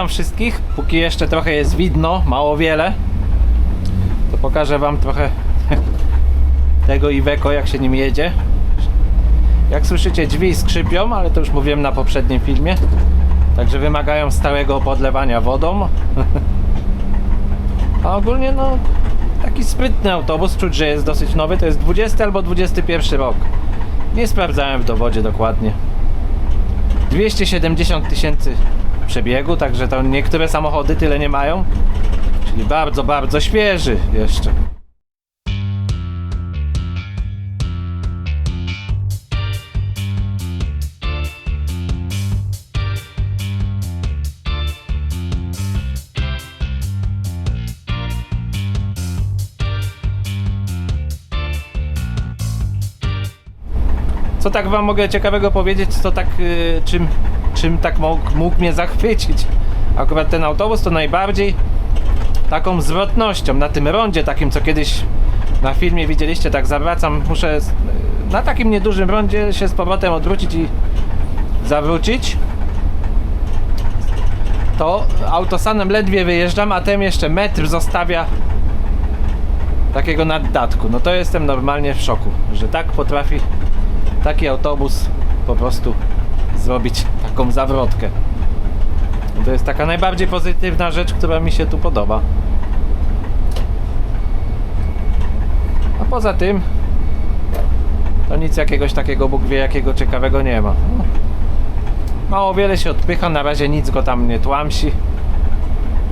Witam wszystkich. Póki jeszcze trochę jest widno, mało wiele, to pokażę Wam trochę tego Iveco, jak się nim jedzie. Jak słyszycie, drzwi skrzypią, ale to już mówiłem na poprzednim filmie. Także wymagają stałego podlewania wodą. A ogólnie, no, taki sprytny autobus, czuć, że jest dosyć nowy. To jest 20 albo 21 rok. Nie sprawdzałem w dowodzie dokładnie. 270 tysięcy przebiegu, także to niektóre samochody tyle nie mają. Czyli bardzo, bardzo świeży jeszcze. Co tak wam mogę ciekawego powiedzieć, co tak, y, czym, czym tak mógł, mógł mnie zachwycić? Akurat ten autobus to najbardziej taką zwrotnością na tym rondzie takim, co kiedyś na filmie widzieliście, tak zawracam, muszę na takim niedużym rondzie się z powrotem odwrócić i zawrócić. To autosanem ledwie wyjeżdżam, a ten jeszcze metr zostawia takiego naddatku. No to jestem normalnie w szoku, że tak potrafi taki autobus po prostu zrobić taką zawrotkę. To jest taka najbardziej pozytywna rzecz, która mi się tu podoba. A poza tym to nic jakiegoś takiego Bóg wie jakiego ciekawego nie ma. Mało wiele się odpycha, na razie nic go tam nie tłamsi.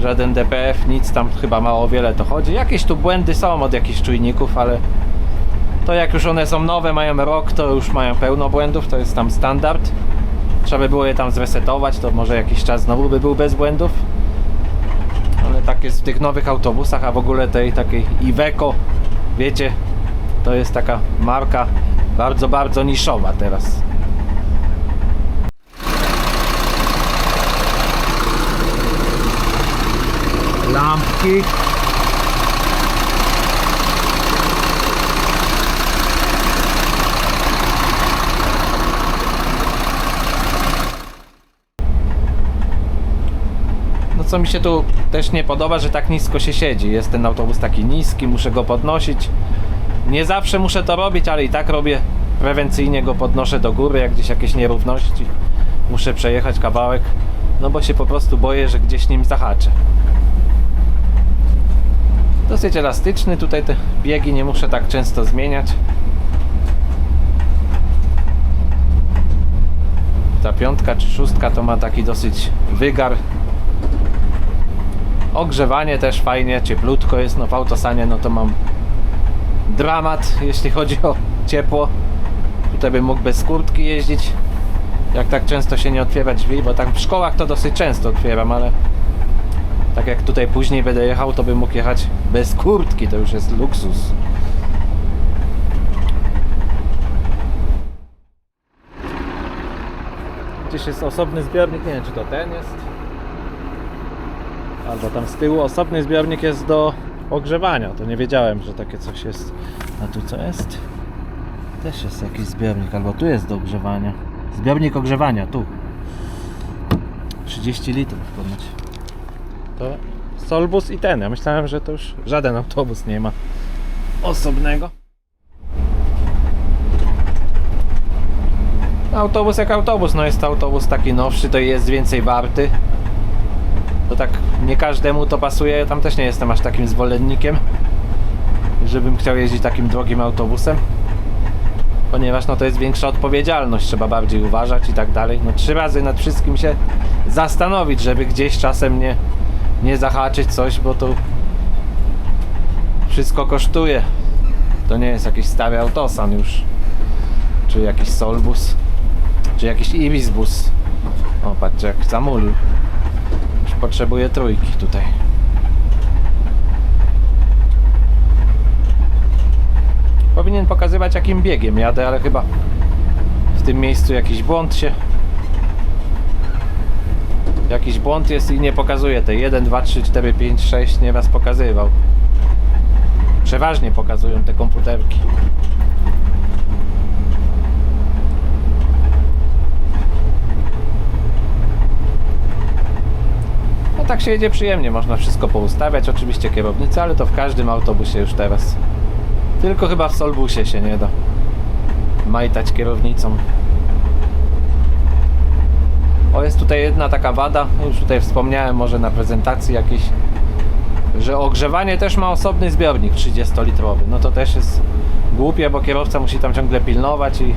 Żaden DPF, nic tam chyba mało wiele to chodzi. Jakieś tu błędy są od jakichś czujników, ale to jak już one są nowe, mają rok, to już mają pełno błędów, to jest tam standard. Trzeba by było je tam zresetować, to może jakiś czas znowu by był bez błędów. Ale tak jest w tych nowych autobusach, a w ogóle tej takiej Iveco, wiecie, to jest taka marka bardzo, bardzo niszowa teraz. Lampki. Co mi się tu też nie podoba, że tak nisko się siedzi. Jest ten autobus taki niski, muszę go podnosić. Nie zawsze muszę to robić, ale i tak robię. Prewencyjnie go podnoszę do góry, jak gdzieś jakieś nierówności. Muszę przejechać kawałek, no bo się po prostu boję, że gdzieś nim zahaczę. Dosyć elastyczny, tutaj te biegi nie muszę tak często zmieniać. Ta piątka czy szóstka to ma taki dosyć wygar Ogrzewanie też fajnie, cieplutko jest, no w autosanie no to mam dramat, jeśli chodzi o ciepło. Tutaj bym mógł bez kurtki jeździć, jak tak często się nie otwiera drzwi, bo tak w szkołach to dosyć często otwieram, ale tak jak tutaj później będę jechał, to bym mógł jechać bez kurtki, to już jest luksus. Gdzieś jest osobny zbiornik, nie wiem czy to ten jest. Albo tam z tyłu osobny zbiornik jest do ogrzewania. To nie wiedziałem, że takie coś jest. A tu co jest? Też jest jakiś zbiornik, albo tu jest do ogrzewania. Zbiornik ogrzewania, tu. 30 litrów ponoć. To Solbus i ten. Ja myślałem, że to już żaden autobus nie ma osobnego. Autobus jak autobus, no jest to autobus taki nowszy, to jest więcej warty. To tak nie każdemu to pasuje. Tam też nie jestem aż takim zwolennikiem, żebym chciał jeździć takim drogim autobusem. Ponieważ no to jest większa odpowiedzialność, trzeba bardziej uważać i tak dalej. No trzy razy nad wszystkim się zastanowić, żeby gdzieś czasem nie, nie zahaczyć coś, bo to wszystko kosztuje. To nie jest jakiś stary autosan już. Czy jakiś Solbus. Czy jakiś Ibisbus. O, patrzcie jak zamulił. Potrzebuję trójki tutaj. Powinien pokazywać jakim biegiem jadę, ale chyba w tym miejscu jakiś błąd się jakiś błąd jest i nie pokazuje te 1, 2, 3, 4, 5, 6 nieraz pokazywał. Przeważnie pokazują te komputerki. Tak się jedzie przyjemnie, można wszystko poustawiać, oczywiście kierownicy, ale to w każdym autobusie już teraz. Tylko chyba w Solbusie się nie da majtać kierownicą. O, jest tutaj jedna taka wada, już tutaj wspomniałem może na prezentacji jakiejś, że ogrzewanie też ma osobny zbiornik 30-litrowy. No to też jest głupie, bo kierowca musi tam ciągle pilnować i,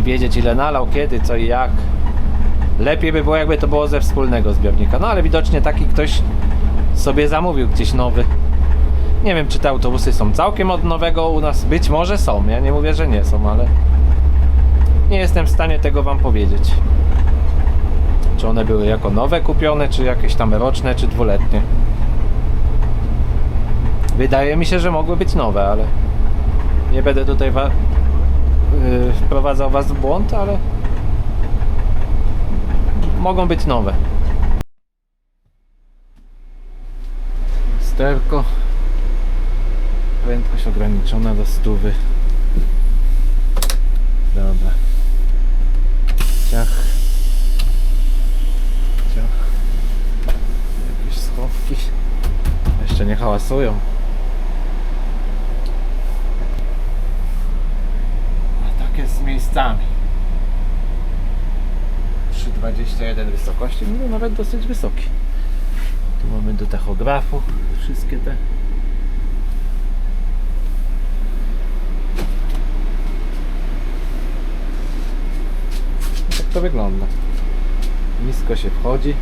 i wiedzieć ile nalał, kiedy, co i jak. Lepiej by było jakby to było ze wspólnego zbiornika. No ale widocznie taki ktoś sobie zamówił gdzieś nowy. Nie wiem czy te autobusy są całkiem od nowego u nas. Być może są, ja nie mówię, że nie są, ale nie jestem w stanie tego wam powiedzieć. Czy one były jako nowe kupione, czy jakieś tam roczne, czy dwuletnie. Wydaje mi się, że mogły być nowe, ale nie będę tutaj wa- yy, wprowadzał was w błąd, ale mogą być nowe. Sterko. Prędkość ograniczona do stówy. Dobra. Ciach. Ciach. Jakieś schowki. Jeszcze nie hałasują. A tak jest z miejscami. 3,21 wysokości, no nawet dosyć wysoki. Tu mamy do tachografu wszystkie te. Tak to wygląda. Nisko się wchodzi.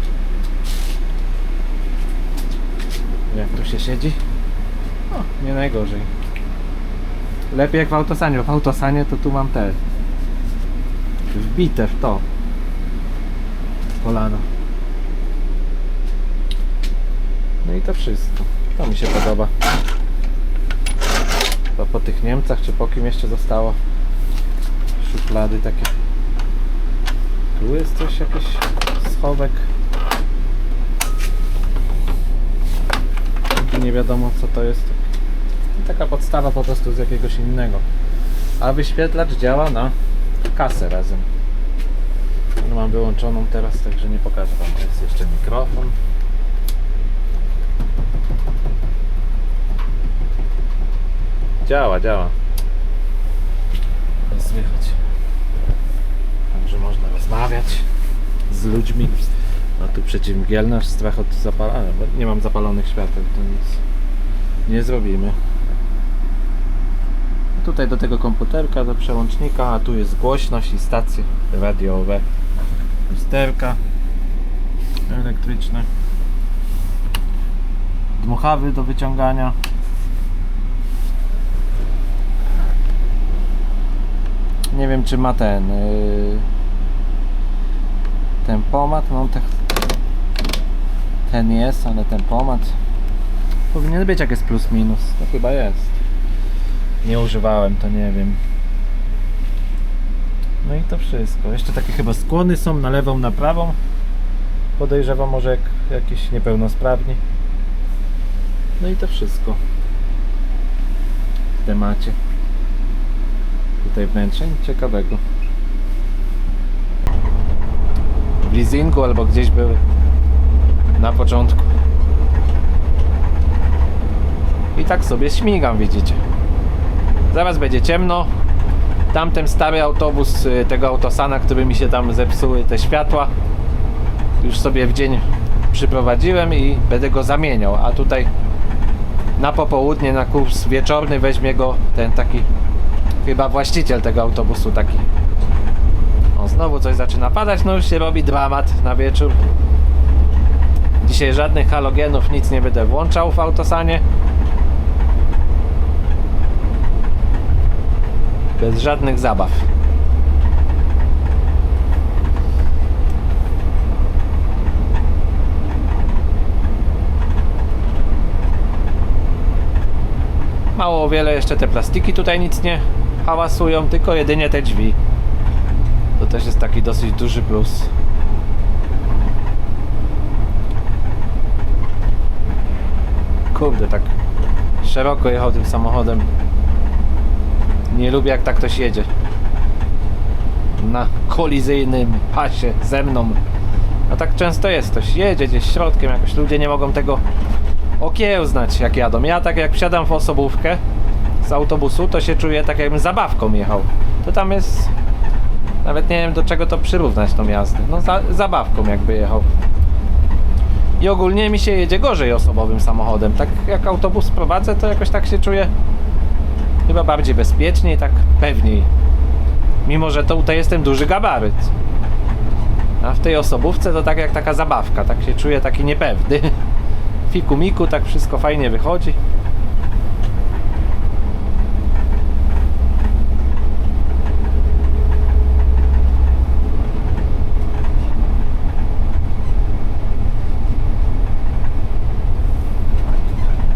Jak tu się siedzi? O, nie najgorzej. Lepiej jak w autosanie, bo w autosanie to tu mam te wbite w to kolano. No i to wszystko. To mi się podoba. To po tych Niemcach, czy po kim jeszcze zostało? Szuflady takie. Tu jest coś, jakiś schowek. Taki nie wiadomo co to jest. Taka podstawa po prostu z jakiegoś innego. A wyświetlacz działa na kasę razem. No mam wyłączoną teraz, także nie pokażę wam. Jest jeszcze mikrofon. Działa, działa. Jest słychać. Także można rozmawiać z ludźmi. A tu przeciwmgielna, strach od zapalania. bo Nie mam zapalonych świateł, to nic nie zrobimy. Tutaj do tego komputerka, do przełącznika, a tu jest głośność i stacje radiowe. Lusterka elektryczne. Dmuchawy do wyciągania. Nie wiem czy ma ten yy, ten pomad, no te, ten jest, ale ten pomad powinien być jak jest plus minus, to chyba jest. Nie używałem, to nie wiem. No i to wszystko. Jeszcze takie chyba skłony są na lewą, na prawą. Podejrzewam może jak jakieś niepełnosprawni. No i to wszystko. W temacie. Tutaj wnętrze nic ciekawego. W leasingu albo gdzieś były. Na początku. I tak sobie śmigam, widzicie. Zaraz będzie ciemno. Tamten stary autobus y, tego autosana, który mi się tam zepsuły te światła, już sobie w dzień przyprowadziłem i będę go zamieniał. A tutaj na popołudnie, na kurs wieczorny weźmie go ten taki chyba właściciel tego autobusu taki. O, znowu coś zaczyna padać, no już się robi dramat na wieczór. Dzisiaj żadnych halogenów, nic nie będę włączał w autosanie. Bez żadnych zabaw. Mało o wiele jeszcze te plastiki tutaj nic nie hałasują, tylko jedynie te drzwi. To też jest taki dosyć duży plus. Kurde, tak szeroko jechał tym samochodem. Nie lubię jak tak ktoś jedzie. Na kolizyjnym pasie ze mną. A tak często jest, ktoś jedzie gdzieś środkiem, jakoś ludzie nie mogą tego okiełznać jak jadą. Ja tak jak wsiadam w osobówkę z autobusu, to się czuję tak jakbym zabawką jechał. To tam jest... Nawet nie wiem do czego to przyrównać tą jazdę. No za, zabawką jakby jechał. I ogólnie mi się jedzie gorzej osobowym samochodem. Tak jak autobus prowadzę, to jakoś tak się czuję chyba bardziej bezpiecznie i tak pewniej. Mimo, że to tutaj jest ten duży gabaryt. A w tej osobówce to tak jak taka zabawka, tak się czuję taki niepewny. Fiku miku, tak wszystko fajnie wychodzi.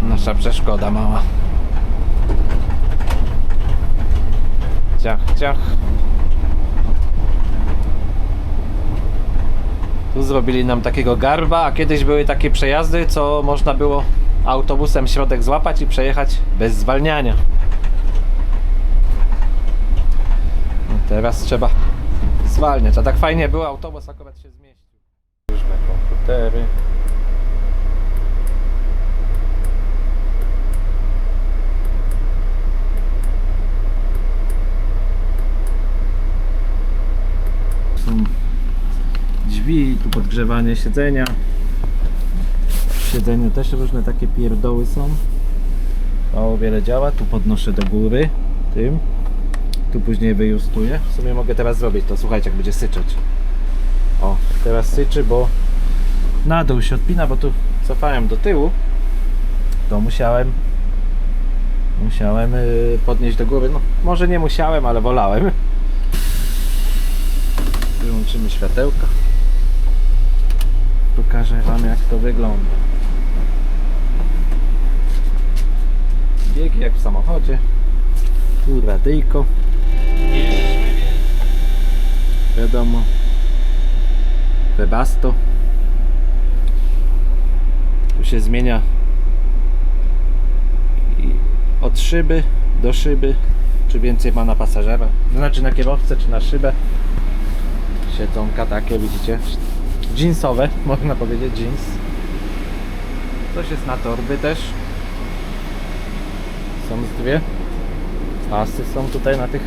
Nasza przeszkoda mała. Ciach, ciach. Tu zrobili nam takiego garba, a kiedyś były takie przejazdy, co można było autobusem środek złapać i przejechać bez zwalniania. No teraz trzeba zwalniać, a tak fajnie było, autobus akurat się zmieścił. Różne komputery. Są drzwi, tu podgrzewanie siedzenia. W siedzeniu też różne takie pierdoły są. Mało wiele działa. Tu podnoszę do góry tym. Tu później wyjustuję. W sumie mogę teraz zrobić to. Słuchajcie, jak będzie syczeć. O, teraz syczy, bo na dół się odpina, bo tu cofałem do tyłu. To musiałem musiałem yy, podnieść do góry. No, może nie musiałem, ale wolałem. Wyłączymy światełka. Pokażę Wam jak to wygląda. Biegi jak w samochodzie. Tu radyjko. Wiadomo. Webasto. Tu się zmienia od szyby do szyby, czy więcej ma na pasażera. Znaczy na kierowcę, czy na szybę siedzonka takie widzicie? Jeansowe można powiedzieć jeans. Coś jest na torby też. Są z dwie. Pasy są tutaj na tych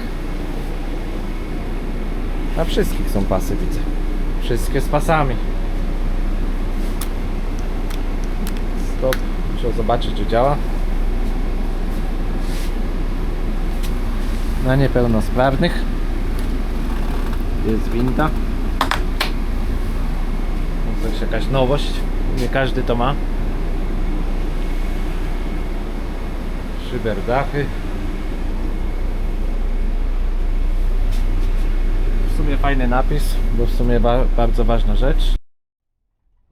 na wszystkich są pasy widzę. Wszystkie z pasami. Stop. Muszę zobaczyć czy działa. Na niepełnosprawnych. Jest winda. Jest jakaś nowość. Nie każdy to ma. Szyberdachy. W sumie fajny napis, bo w sumie ba bardzo ważna rzecz.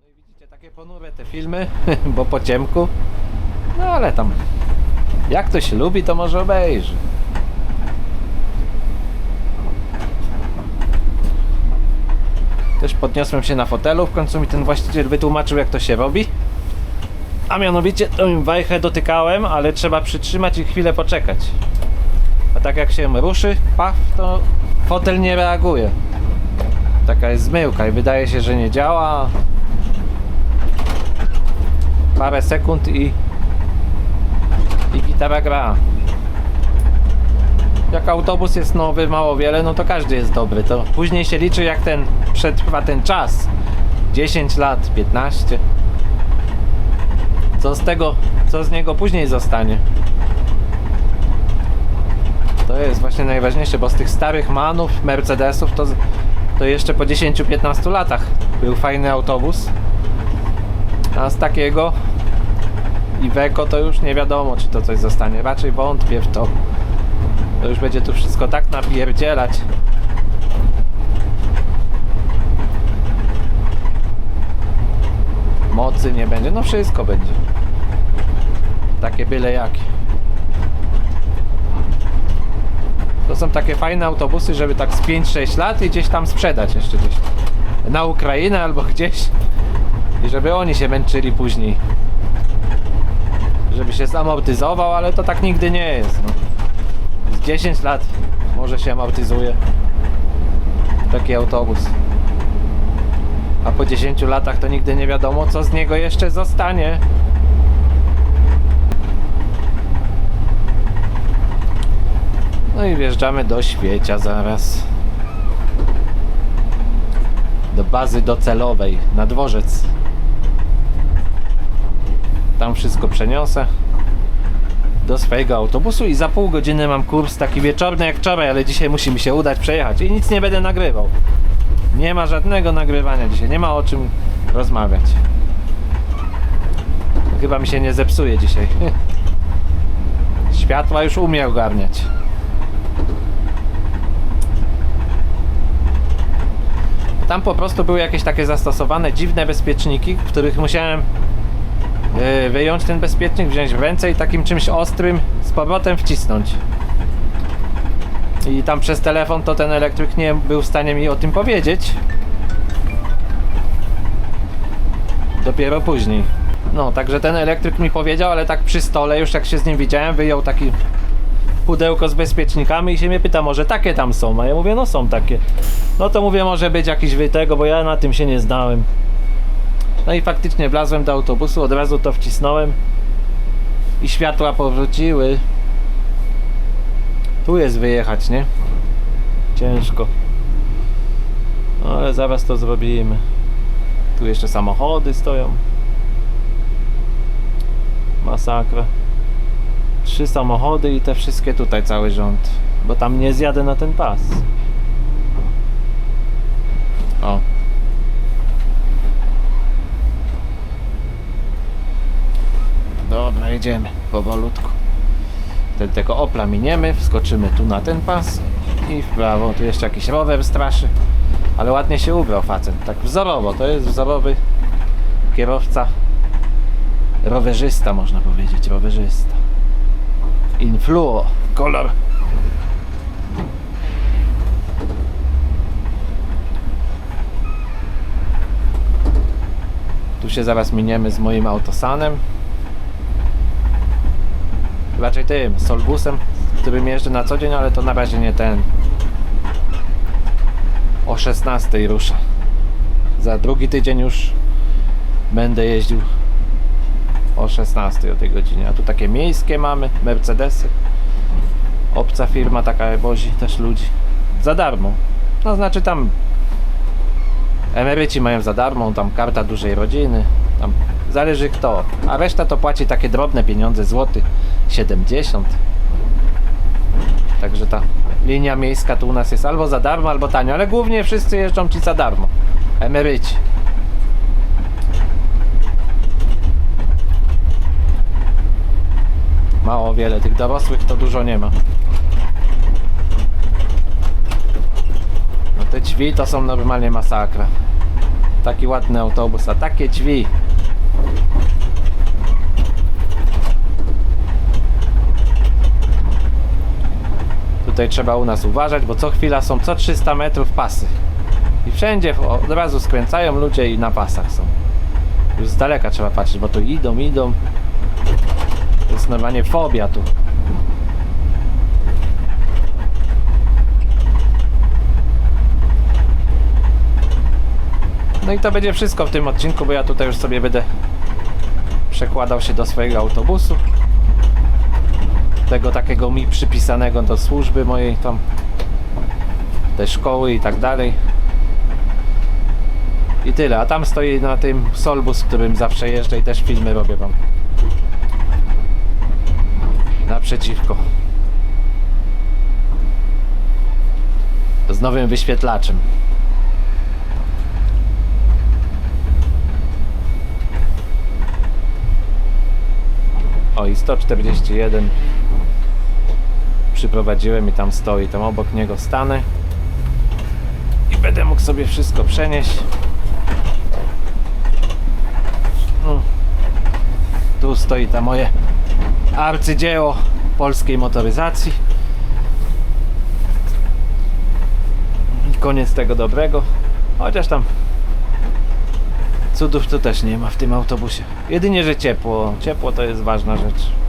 No i widzicie takie ponure te filmy, bo po ciemku. No ale tam jak ktoś lubi, to może obejrzy. Też podniosłem się na fotelu, w końcu mi ten właściciel wytłumaczył jak to się robi. A mianowicie tą wajchę dotykałem, ale trzeba przytrzymać i chwilę poczekać. A tak jak się ruszy, paf, to fotel nie reaguje. Taka jest zmyłka i wydaje się, że nie działa. Parę sekund i i gitara gra. Jak autobus jest nowy, mało wiele, no to każdy jest dobry. To później się liczy jak ten przetrwa ten czas. 10 lat, 15. Co z tego, co z niego później zostanie? To jest właśnie najważniejsze, bo z tych starych manów, Mercedesów, to, to jeszcze po 10-15 latach był fajny autobus. A z takiego Iveco to już nie wiadomo, czy to coś zostanie. Raczej wątpię w to. To już będzie tu wszystko tak napierdzielać. Mocy nie będzie, no wszystko będzie. Takie byle jakie. To są takie fajne autobusy, żeby tak z 5-6 lat i gdzieś tam sprzedać jeszcze gdzieś. Na Ukrainę albo gdzieś. I żeby oni się męczyli później. Żeby się zamortyzował, ale to tak nigdy nie jest. No. Z 10 lat może się amortyzuje taki autobus. A po 10 latach to nigdy nie wiadomo, co z niego jeszcze zostanie. No i wjeżdżamy do świecia zaraz. Do bazy docelowej, na dworzec. Tam wszystko przeniosę do swojego autobusu i za pół godziny mam kurs taki wieczorny jak wczoraj, ale dzisiaj musi mi się udać przejechać i nic nie będę nagrywał. Nie ma żadnego nagrywania dzisiaj, nie ma o czym rozmawiać. Chyba mi się nie zepsuje dzisiaj. Światła już umie ogarniać. Tam po prostu były jakieś takie zastosowane dziwne bezpieczniki, których musiałem wyjąć ten bezpiecznik, wziąć w ręce i takim czymś ostrym z powrotem wcisnąć. I tam przez telefon to ten elektryk nie był w stanie mi o tym powiedzieć. Dopiero później. No, także ten elektryk mi powiedział, ale tak przy stole, już jak się z nim widziałem, wyjął taki pudełko z bezpiecznikami i się mnie pyta, może takie tam są? A ja mówię, no są takie. No to mówię, może być jakiś wytego, bo ja na tym się nie znałem. No i faktycznie wlazłem do autobusu, od razu to wcisnąłem i światła powróciły. Tu jest wyjechać, nie? Ciężko. No ale zaraz to zrobimy. Tu jeszcze samochody stoją. Masakra. Trzy samochody i te wszystkie tutaj cały rząd. Bo tam nie zjadę na ten pas. O. Dobra, jedziemy powolutku. Ten, tego Opla miniemy, wskoczymy tu na ten pas i w prawo. Tu jeszcze jakiś rower straszy. Ale ładnie się ubrał facet, tak wzorowo. To jest wzorowy kierowca. Rowerzysta można powiedzieć, rowerzysta. Influo, kolor. Tu się zaraz miniemy z moim autosanem. Raczej tym, Solbusem, którym jeżdżę na co dzień, ale to na razie nie ten. O 16 rusza. Za drugi tydzień już będę jeździł o 16 o tej godzinie. A tu takie miejskie mamy, Mercedesy. Obca firma taka wozi też ludzi. Za darmo. No znaczy tam emeryci mają za darmo, tam karta dużej rodziny. Tam zależy kto. A reszta to płaci takie drobne pieniądze, złoty 70. Także ta linia miejska tu u nas jest albo za darmo, albo tanio, ale głównie wszyscy jeżdżą ci za darmo. Emeryci. Mało wiele, tych dorosłych to dużo nie ma. No te drzwi to są normalnie masakra. Taki ładny autobus, a takie drzwi. Tutaj trzeba u nas uważać, bo co chwila są co 300 metrów pasy. I wszędzie od razu skręcają ludzie i na pasach są. Już z daleka trzeba patrzeć, bo tu idą, idą. To jest normalnie fobia tu. No i to będzie wszystko w tym odcinku, bo ja tutaj już sobie będę przekładał się do swojego autobusu. Tego takiego mi przypisanego do służby mojej tam, te szkoły i tak dalej. I tyle, a tam stoi na tym Solbus, którym zawsze jeżdżę i też filmy robię wam. Naprzeciwko. Z nowym wyświetlaczem. O i 141 przyprowadziłem i tam stoi, tam obok niego stanę i będę mógł sobie wszystko przenieść. Mm. Tu stoi ta moje arcydzieło polskiej motoryzacji. Koniec tego dobrego. Chociaż tam cudów to też nie ma w tym autobusie. Jedynie, że ciepło. Ciepło to jest ważna rzecz.